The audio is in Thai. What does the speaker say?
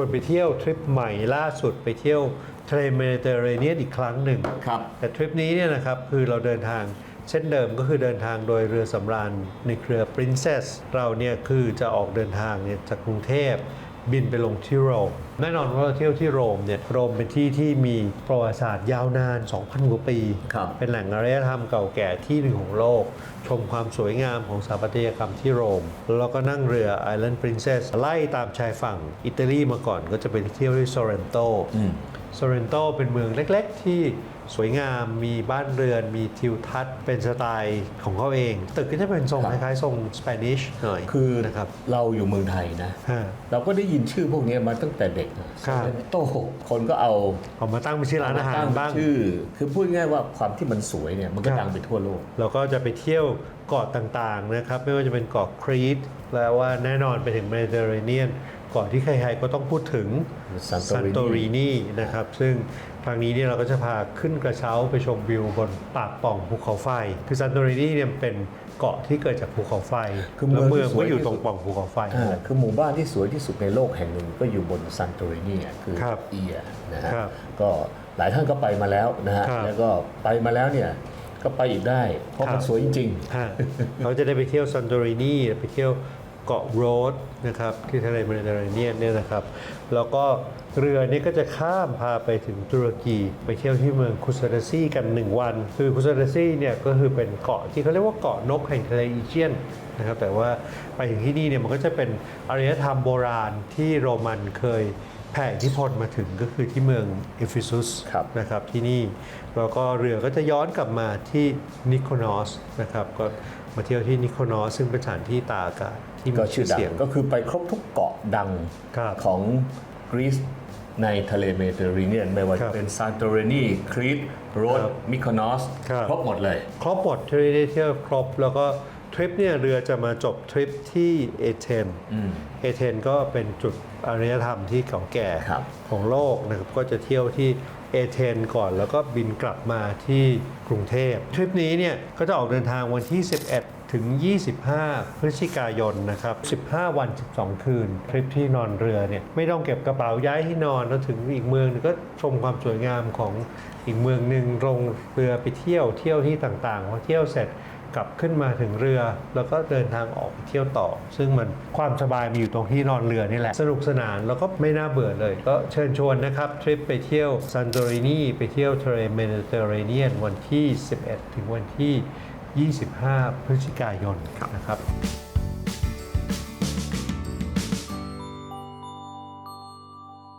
วนไปเที่ยวทริปใหม่ล่าสุดไปเที่ยวทะเลเมดิเตอร์เรเนียนอีกครั้งหนึ่ง ครับ แต่ทริปนี้เนี่ยนะครับคือเราเดินทางเช่นเดิมก็คือเดินทางโดยเรือสำราญในเครือ Princess เราเนี่ยคือจะออกเดินทางเนี่ยจากกรุงเทพ บินไปลงที่โรม แน่นอนว่าเราเที่ยวที่โรมเนี่ยโรมเป็นที่ที่มีประวัติศาสตร์ยาวนาน 2,000 กว่าปี ครับเป็นแหล่งอารยธรรมเก่าแก่ที่หนึ่งของโลก ชมความสวยงามของสถาปัตยกรรมที่โรม แล้วก็นั่งเรือ Island Princess ไล่ตามชายฝั่งอิตาลีมาก่อนก็จะไปเที่ยวที่โซเรนโต อืม โซเรนโตเป็นเมืองเล็กๆ ที่สวยงามมีบ้านเรือน มีทิวทัศน์ เป็นสไตล์ของเขาเอง ตึกก็จะเป็นทรงคครับล้ายๆ ทรงสเปนิชหน่อยคือนะครับเราอยู่เมืองไทยนะฮะเราก็ได้ยินชื่อพวกนี้มาตั้งแต่เด็กนะครับโตคนก็เอาเอามาตั้งเป็นชื่อร้านอาหารตั้งบ้างชื่อ คือพูดง่ายๆว่าความที่มันสวยเนี่ยมันก็ครับดังไปทั่วโลก เราก็จะไปเที่ยวเกาะต่างๆนะครับไม่ว่าจะเป็นเกาะครีตแล้วว่าแน่นอนไปถึงเมดิเตอร์เรเนียนเกาะที่ใครๆก็ต้องพูดถึง Santorini โตรีนีนะครับซึ่งครั้งนี้เนี่ยเราก็จะพาขึ้นกระเช้าไปชมวิวบนปากป่องภูเขาไฟ คือซันโตรีนีเนี่ยเป็นเกาะที่เกิดจากภูเขาไฟคือเมืองแล้วเมืองที่สวยก็อยู่ที่ตสุรดงป่องภูเขาไฟอ่าคือหมู่บ้านที่สวยที่สุดในโลกแห่งหนึ่งก็อยู่บนซันโตรินีอะคือครับเอียนะฮะครับก็หลายท่านก็ไปมาแล้วนะฮะครับแล้วก็ไปมาแล้วเนี่ยก็ไปอีกได้ เพราะครับมันสวยจริงฮะเขาจะได้ไปเที่ยวซันโตรินีไปเที่ยว เกาะโรดนะครับที่ทะเลเมดิเตอร์เรเนียนเนี่ยนะครับ แล้วก็เรือนี้ก็จะข้ามพาไปถึงตุรกีไปเที่ยวที่เมืองคุซาดาซีกัน 1 วัน คือคุซาดาซีเนี่ยก็คือเป็นเกาะที่เขาเรียกว่าเกาะนกแห่งทะเลอีเจียนนะครับแต่ว่าไปถึงที่นี่เนี่ยมันก็จะเป็นอารยธรรมโบราณที่โรมันเคย แผ่อิทธิพลมาถึงก็คือที่เมืองเอฟิซุสครับนะครับที่นี่แล้วก็เรือก็จะย้อนกลับมาที่นิโคนอสนะครับก็มาเที่ยวที่นิโคนอสซึ่งเป็นสถานที่ตากอากาศที่ๆมีก็ชื่อดังเสียงก็คือไปครบทุกเกาะดังครับของกรีซในทะเลเมดิเตอร์เรเนียนไม่ว่าครัจะบเป็นซานโตรินีครีตโรดครับมิโคนอสครับครบหมดเลย ครบหมดที่ได้เที่ยวครบแล้วก็ ทริปเนี่ยเรือจะมาจบทริปที่เอเธนอืมเอเธนก็เป็นจุดอารยธรรมที่เก่าแก่ครับของโลกนะครับก็จะเที่ยวที่เอเธนก่อนแล้วก็บินกลับมาที่กรุงเทพทริปนี้เนี่ยก็จะออกเดินทางวันที่ 11 ถึง 25 พฤศจิกายนนะครับ 15 วัน 12 คืน ทริปที่นอนเรือเนี่ยไม่ต้องเก็บกระเป๋าย้ายที่นอนแล้วถึงอีกเมืองหนึงก็ชมความสวยงามของอีกเมืองหนึ่งลงเรือไปเที่ยวเที่ยวที่ต่างๆพอเที่ยวเสร็จ กลับขึ้นมาถึงเรือ แล้วก็เดินทางออกไปเที่ยวต่อ ซึ่งมันความสบายมีอยู่ตรงที่นอนเรือนี่แหละ สนุกสนานแล้วก็ไม่น่าเบื่อเลย ก็เชิญชวนนะครับ ทริปไปเที่ยวซันโตรินีไปเที่ยวทะเลเมดิเตอร์เรเนียนวันที่ 11 ถึงวันที่ 25 พฤศจิกายนนะครับ